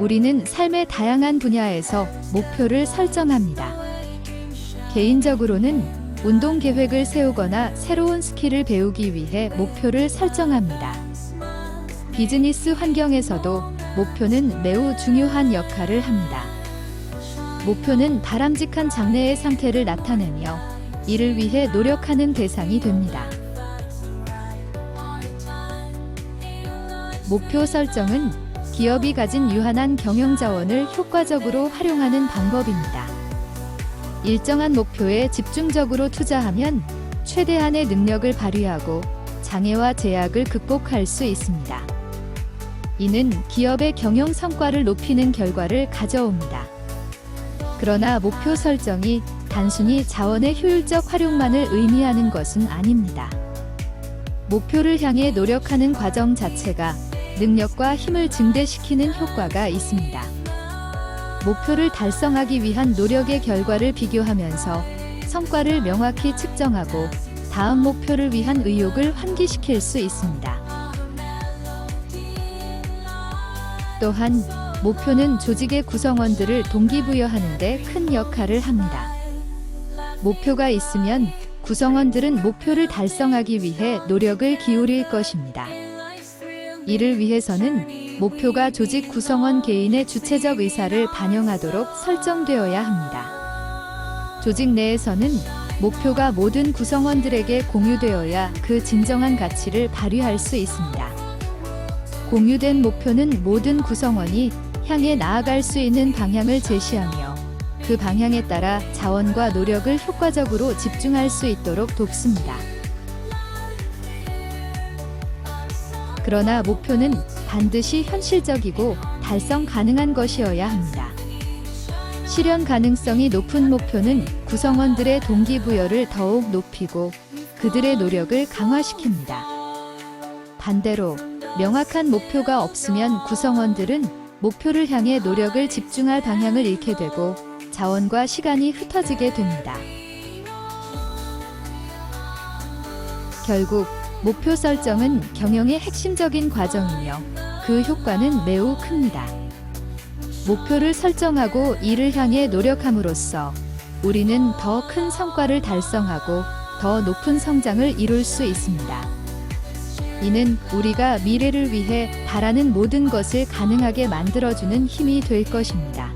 우리는 삶의 다양한 분야에서 목표를 설정합니다. 개인적으로는 운동 계획을 세우거나 새로운 스킬을 배우기 위해 목표를 설정합니다. 비즈니스 환경에서도 목표는 매우 중요한 역할을 합니다. 목표는 바람직한 장래의 상태를 나타내며 이를 위해 노력하는 대상이 됩니다. 목표 설정은 기업이 가진 유한한 경영 자원을 효과적으로 활용하는 방법입니다. 일정한 목표에 집중적으로 투자하면 최대한의 능력을 발휘하고 장애와 제약을 극복할 수 있습니다. 이는 기업의 경영 성과를 높이는 결과를 가져옵니다. 그러나 목표 설정이 단순히 자원의 효율적 활용만을 의미하는 것은 아닙니다. 목표를 향해 노력하는 과정 자체가 능력과 힘을 증대시키는 효과가 있습니다. 목표를 달성하기 위한 노력의 결과를 비교하면서 성과를 명확히 측정하고 다음 목표를 위한 의욕을 환기시킬 수 있습니다. 또한 목표는 조직의 구성원들을 동기부여하는 데 큰 역할을 합니다. 목표가 있으면 구성원들은 목표를 달성하기 위해 노력을 기울일 것입니다. 이를 위해서는 목표가 조직 구성원 개인의 주체적 의사를 반영하도록 설정되어야 합니다. 조직 내에서는 목표가 모든 구성원들에게 공유되어야 그 진정한 가치를 발휘할 수 있습니다. 공유된 목표는 모든 구성원이 향해 나아갈 수 있는 방향을 제시하며 그 방향에 따라 자원과 노력을 효과적으로 집중할 수 있도록 돕습니다. 그러나 목표는 반드시 현실적이고 달성 가능한 것이어야 합니다. 실현 가능성이 높은 목표는 구성원들의 동기부여를 더욱 높이고 그들의 노력을 강화시킵니다. 반대로 명확한 목표가 없으면 구성원들은 목표를 향해 노력을 집중할 방향을 잃게 되고 자원과 시간이 흩어지게 됩니다. 결국 목표 설정은 경영의 핵심적인 과정이며 그 효과는 매우 큽니다. 목표를 설정하고 이를 향해 노력함으로써 우리는 더 큰 성과를 달성하고 더 높은 성장을 이룰 수 있습니다. 이는 우리가 미래를 위해 바라는 모든 것을 가능하게 만들어주는 힘이 될 것입니다.